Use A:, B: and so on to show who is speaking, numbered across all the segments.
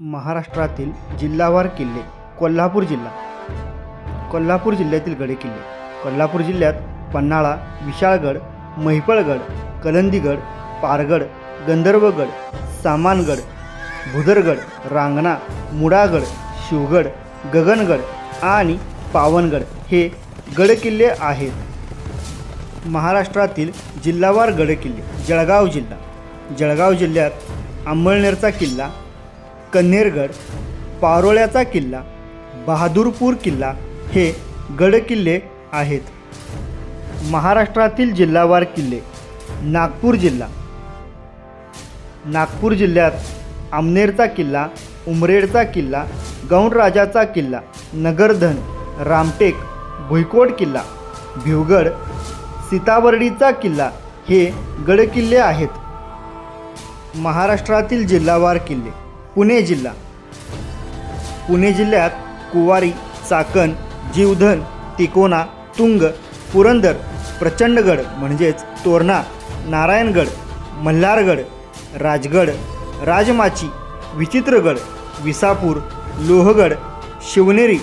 A: महाराष्ट्रातील जिल्हावार किल्ले कोल्हापूर जिल्हा. कोल्हापूर जिल्ह्यातील गडे किल्ले. कोल्हापूर जिल्ह्यात पन्हाळा विशाळगड महिपळगड कलंदीगड पारगड गंधर्वगड सामानगड भुदरगड रांगणा मुडागड शिवगड गगनगड आणि पावनगड हे गडकिल्ले आहेत. महाराष्ट्रातील जिल्हावार गडकिल्ले जळगाव जिल्हा. जळगाव जिल्ह्यात अंमळनेरचा किल्ला कन्हेरगड पारोळ्याचा किल्ला बहादूरपूर किल्ला हे गडकिल्ले आहेत. महाराष्ट्रातील जिल्हावार किल्ले नागपूर जिल्हा. नागपूर जिल्ह्यात आमनेरचा किल्ला उमरेडचा किल्ला गौंडराजाचा किल्ला नगरधन रामटेक भुईकोट किल्ला भिवगड सीताबर्डीचा किल्ला हे गडकिल्ले आहेत. महाराष्ट्रातील जिल्हावार किल्ले. पुणे जिल्हा. पुणे जिल्ह्यात कुवारी चाकण जीवधन तिकोना तुंग पुरंदर प्रचंडगड म्हणजेच तोरणा नारायणगड मल्हारगड राजगड राजमाची विचित्रगड विसापूर लोहगड शिवनेरी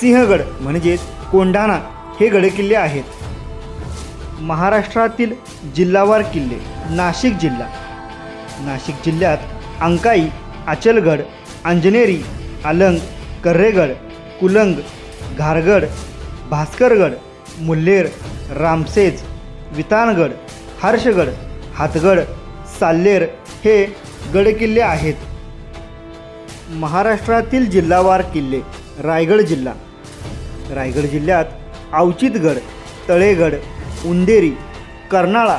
A: सिंहगड म्हणजेच कोंढाणा हे गडकिल्ले आहेत. महाराष्ट्रातील जिल्हावार किल्ले नाशिक जिल्हा. नाशिक जिल्ह्यात अंकाई आचलगड अंजनेरी अलंग कर्रेगड कुलंग घारगड भास्करगड मुल्हेर रामसेज वितानगड हर्षगड हातगड साल्लेर हे गडकिल्ले आहेत. महाराष्ट्रातील जिल्हावार किल्ले रायगड जिल्हा. रायगड जिल्ह्यात अवचितगड तळेगड उंदेरी कर्नाळा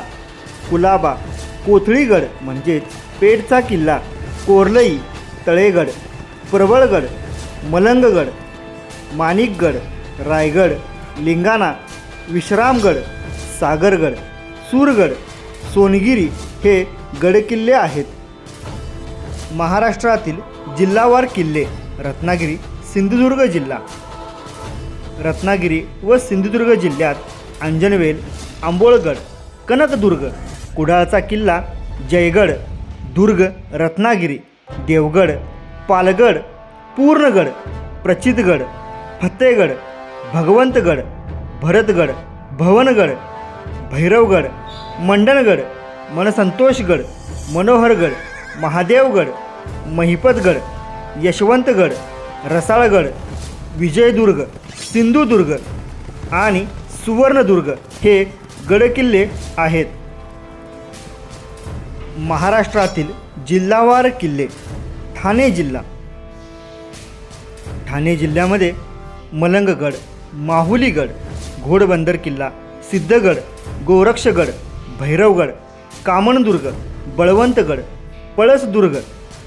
A: कुलाबा कोथळीगड म्हणजेच पेठचा किल्ला कोर्लई तळेगड प्रबळगड मलंगगड माणिकगड रायगड लिंगाणा विश्रामगड सागरगड सूरगड सोनगिरी हे गडकिल्ले आहेत. महाराष्ट्रातील जिल्हावार किल्ले रत्नागिरी सिंधुदुर्ग जिल्हा. रत्नागिरी व सिंधुदुर्ग जिल्ह्यात अंजनवेल आंबोळगड कनकदुर्ग कुडाळचा किल्ला जयगड दुर्ग रत्नागिरी देवगड पालगड पूर्णगड प्रचितगड फतेगड भगवंतगड भरतगड भवनगड भैरवगड मंडणगड मनसंतोषगड मनोहरगड महादेवगड महिपतगड यशवंतगड रसाळगड विजयदुर्ग सिंधुदुर्ग आणि सुवर्णदुर्ग हे गडकिल्ले आहेत. महाराष्ट्रातील जिल्हावार किल्ले ठाणे जिल्हा ठाणे जिल्ह्यामध्ये मलंगगड माहुलीगड घोडबंदर किल्ला सिद्धगड गोरक्षगड भैरवगड कामणदुर्ग बळवंतगड पळसदुर्ग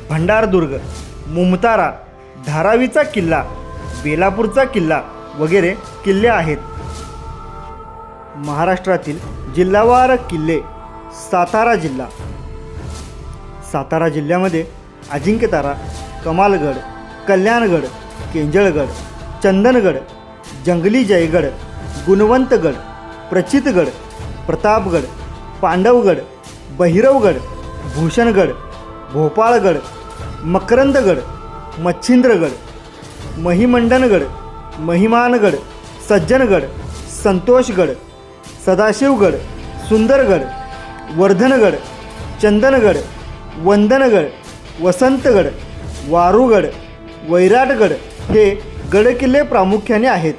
A: भंडारदुर्ग मुमतारा धारावीचा किल्ला बेलापूरचा किल्ला वगैरे किल्ले आहेत. महाराष्ट्रातील जिल्हावार किल्ले सातारा जिल्हा सातारा जिल्ह्यामध्ये अजिंक्यतारा कमालगड कल्याणगड केंजळगड चंदनगड जंगली जयगड गुणवंतगड प्रचितगड प्रतापगड पांडवगड बहिरवगड भूषणगड भोपाळगड मकरंदगड मच्छिंद्रगड महिमंडनगड महिमानगड सज्जनगड संतोषगड सदाशिवगड सुंदरगड वर्धनगड चंदनगड वंदनगड वसंतगड वारूगड वैराटगड हे गडकिल्ले प्रामुख्याने आहेत.